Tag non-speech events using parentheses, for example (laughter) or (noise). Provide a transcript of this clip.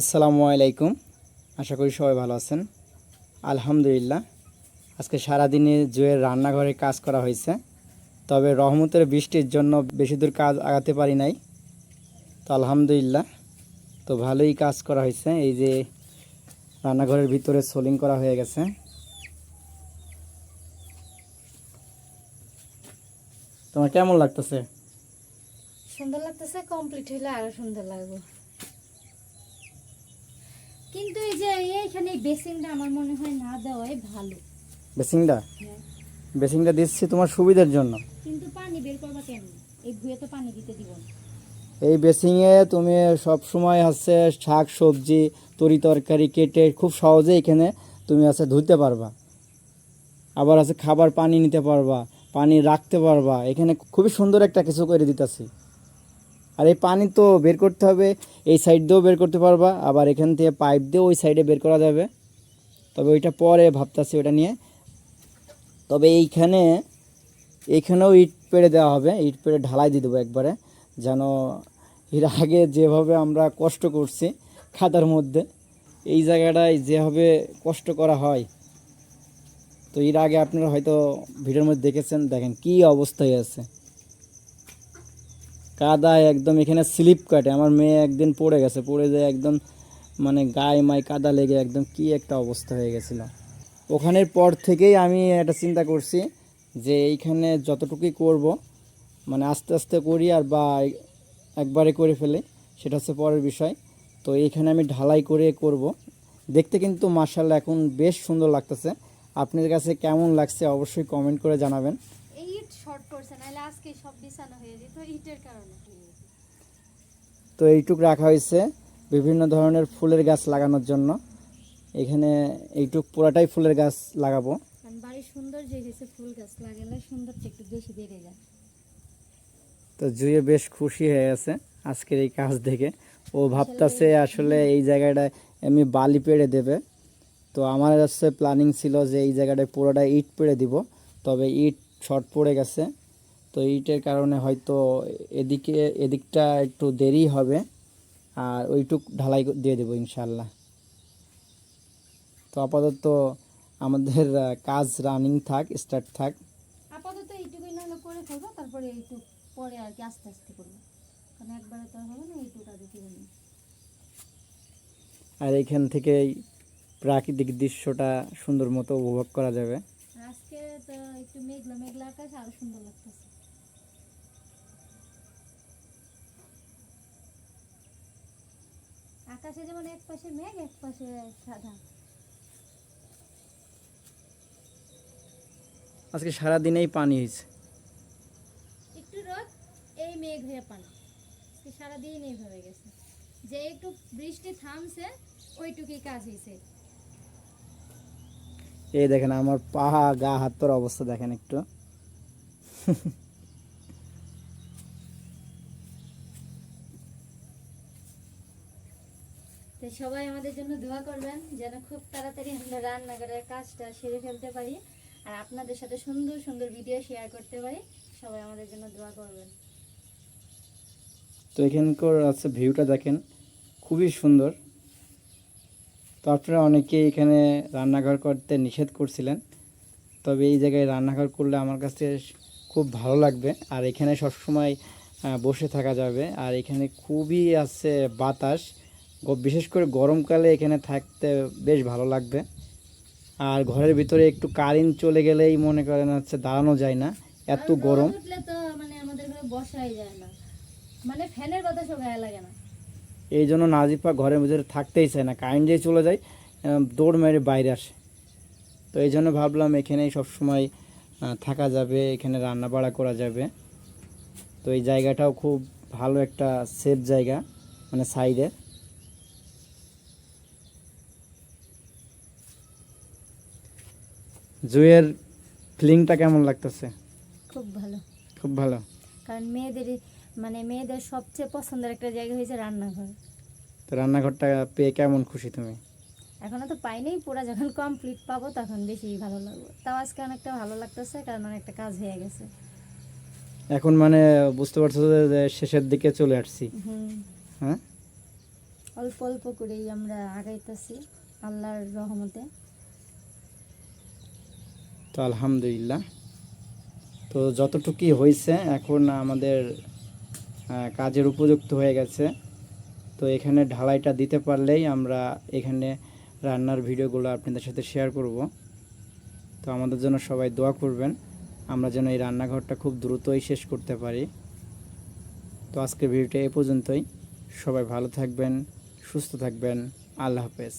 আসসালামু আলাইকুম। আশা করি সবাই ভালো আছেন। আলহামদুলিল্লাহ, আজকে সারাদিনে জুয়ের রান্নাঘরে কাজ করা হয়েছে। তবে রহমতের বৃষ্টির জন্য বেশি দূর কাজ আগাতে পারি নাই। তো আলহামদুলিল্লাহ, তো ভালোই কাজ করা হয়েছে। এই যে রান্নাঘরের ভিতরে সোলিং করা হয়ে গেছে। তোমার কেমন লাগতেছে? সুন্দর লাগতেছে কমপ্লিট হইলে আরও সুন্দর লাগবে। কিন্তু এই যে এইখানে বেসিনটা আমার মনে হয় না দেওয়াই ভালো। বেসিংটা হ্যাঁ। বেসিংটা দিচ্ছি তোমার সুবিধার জন্য। কিন্তু পানি বের করবা কেন এই ভুয়ে তো পানি দিতে দিব না। এই বেসিংয়ে তুমি সব সময় হচ্ছে শাক সবজি তরি তরকারি কেটে খুব সহজে এখানে তুমি আছে ধুতে পারবা। আবার আছে খাবার পানি নিতে পারবা পানি রাখতে পারবা। এখানে খুবই সুন্দর একটা কিছু করে দিতেছি। আর এই পানি তো বের করতে হবে, এই সাইড দিয়েও বের করতে পারবা, আবার এখান থেকে পাইপ দিয়েও ওই সাইডে বের করা যাবে। তবে ওইটা পরে ভাবতাছি ওটা নিয়ে। তবে এইখানে এইখানেও ইট পেড়ে দেওয়া হবে, ইট পেড়ে ঢালাই দিয়ে দেবো একবারে, যেন এর আগে যেভাবে আমরা কষ্ট করছি খাতার মধ্যে, এই জায়গাটায় যেভাবে কষ্ট করা হয়। তো এর আগে আপনারা হয়তো ভিডিওর মধ্যে দেখেছেন, দেখেন কি অবস্থায় আছে। কাদায় একদম এখানে স্লিপ কাটে। আমার মেয়ে একদিন পড়ে গেছে, পড়ে যায় একদম মানে গায়ে মায় কাদা লেগে একদম কি একটা অবস্থা হয়ে গেছিল। ওখানের পর থেকেই আমি একটা চিন্তা করছি যে এইখানে যতটুকুই করব মানে আস্তে আস্তে করি আর বা একবারে করে ফেলে, সেটা হচ্ছে পরের বিষয়। তো এইখানে আমি ঢালাই করে করব। দেখতে কিন্তু মার্শাল এখন বেশ সুন্দর লাগতেছে। আপনার কাছে কেমন লাগছে অবশ্যই কমেন্ট করে জানাবেন। করছে নাহলে আজকে সব বিছানো হয়ে যেত ইটের কারণে। তো এইটুক রাখা হয়েছে বিভিন্ন ধরনের ফুলের গাছ লাগানোর জন্য। এখানে এইটুক পুরাটাই ফুলের গাছ লাগাবো। বাড়ির সুন্দর যে গেছে ফুল গাছ লাগালে সৌন্দর্য একটু বেশি বেড়ে যায়। তো জুয়ে বেশ খুশি হয়ে গেছে আজকের এই কাজ দেখে। ও ভাবতাছে আসলে এই জায়গাটায় আমি বালি পেড়ে দেবে। তো আমার হচ্ছে প্ল্যানিং ছিল যে এই জায়গাটায় পুরোটা ইট পেড়ে দিব তবে ইট শর্ট পড়ে গেছে। তো ইটের কারণে হয়তো এদিকে এদিকটা একটু দেরি হবে। আর ওইটুক ঢালাই দিয়ে দেবো ইনশাল্লাহ তো আপাতত আমাদের কাজ রানিং থাক স্টার্ট থাক। আপাতত এইটুকুই নাহলে করে ফেলব তারপরে এইটুক পরে আর কি আস্তে আস্তে করব। কারণ একবারে তো হবে না এইটুকটা দিতে হবে আর এখান থেকে প্রাকৃতিক দৃশ্যটা সুন্দর মতো উপভোগ করা যাবে। আজকে তো একটু মেঘলা মেঘলা আকাশ আরও সুন্দর লাগতেছে। আকাশে যেমন এক পাশে মেঘ এক পাশে সাদা আজকে সারাদিনেই পানি হয়েছে। একটু রোদ এই মেঘ হয়ে পানি। আজকে সারাদিন এইভাবে গেছে। যে একটু বৃষ্টি থামছে ওইটুকুই কাজ হয়েছে। এই দেখেন আমার পাহা গা হাত তোর অবস্থা দেখেন একটু। (laughs) তো সবাই আমাদের জন্য দোয়া করবেন, যেন খুব তাড়াতাড়ি আমরা রান্নাঘরের কাজটা সেরে ফেলতে পারি আর আপনাদের সাথে সুন্দর সুন্দর ভিডিও শেয়ার করতে পারি। সবাই আমাদের জন্য দোয়া করবেন। তো এখানকার আছে ভিউটা দেখেন, খুবই সুন্দর। তো আপনারা অনেকে এখানে রান্নাঘর করতে নিষেধ করছিলেন, তবে এই জায়গায় রান্নাঘর করলে আমার কাছে খুব ভালো লাগবে। আর এখানে সবসময় বসে থাকা যাবে। আর এখানে খুবই আছে বাতাস। বিশেষ করে গরমকালে এখানে থাকতে বেশ ভালো লাগবে। আর ঘরের ভিতরে একটু কারেন্ট চলে গেলেই মনে করেন হচ্ছে দাঁড়ানো যায় না এত গরম। মানে মানে এই জন্য নাজিফা ঘরের ভিতরে থাকতেই চায় না কারেন্ট যেই চলে যায় দৌড় মেরে বাইরে আসে। তো এই জন্য ভাবলাম এখানেই সবসময় থাকা যাবে এখানে রান্না বাড়া করা যাবে। তো এই জায়গাটাও খুব ভালো একটা সেফ জায়গা মানে সাইডে জুয়ের ফিলিংটা কেমন লাগতেছে? খুব ভালো। খুব ভালো? কারণ মেয়েদের মানে মেয়েদের সবচেয়ে পছন্দের একটা জায়গা হয়েছে রান্নাঘর। তো রান্নাঘরটা পেয়ে কেমন খুশি তুমি? এখনও তো পাইনি পুরো যখন কমপ্লিট পাবো তখন বেশি ভালো লাগবে। তাও আজকে অনেকটা ভালো লাগতেছে কারণ অনেকটা কাজ হয়ে গেছে। এখন মানে বুঝতে পারছ যে- যে শেষের দিকে চলে আসছি। হ্যাঁ? অল্প অল্প করেই আমরা আগাইতেছি আল্লাহর রহমতে। তো আলহামদুলিল্লাহ। তো যতটুকুই হয়েছে, এখন আমাদের কাজের উপযুক্ত হয়ে গেছে। তো এখানে ঢালাইটা দিতে পারলেই আমরা এখানে রান্নার ভিডিওগুলো আপনাদের সাথে শেয়ার করব। তো আমাদের জন্য সবাই দোয়া করবেন, আমরা যেন এই রান্নাঘরটা খুব দ্রুতই শেষ করতে পারি। তো আজকের ভিডিওটা এ পর্যন্তই। সবাই ভালো থাকবেন, সুস্থ থাকবেন। আল্লাহ হাফেজ।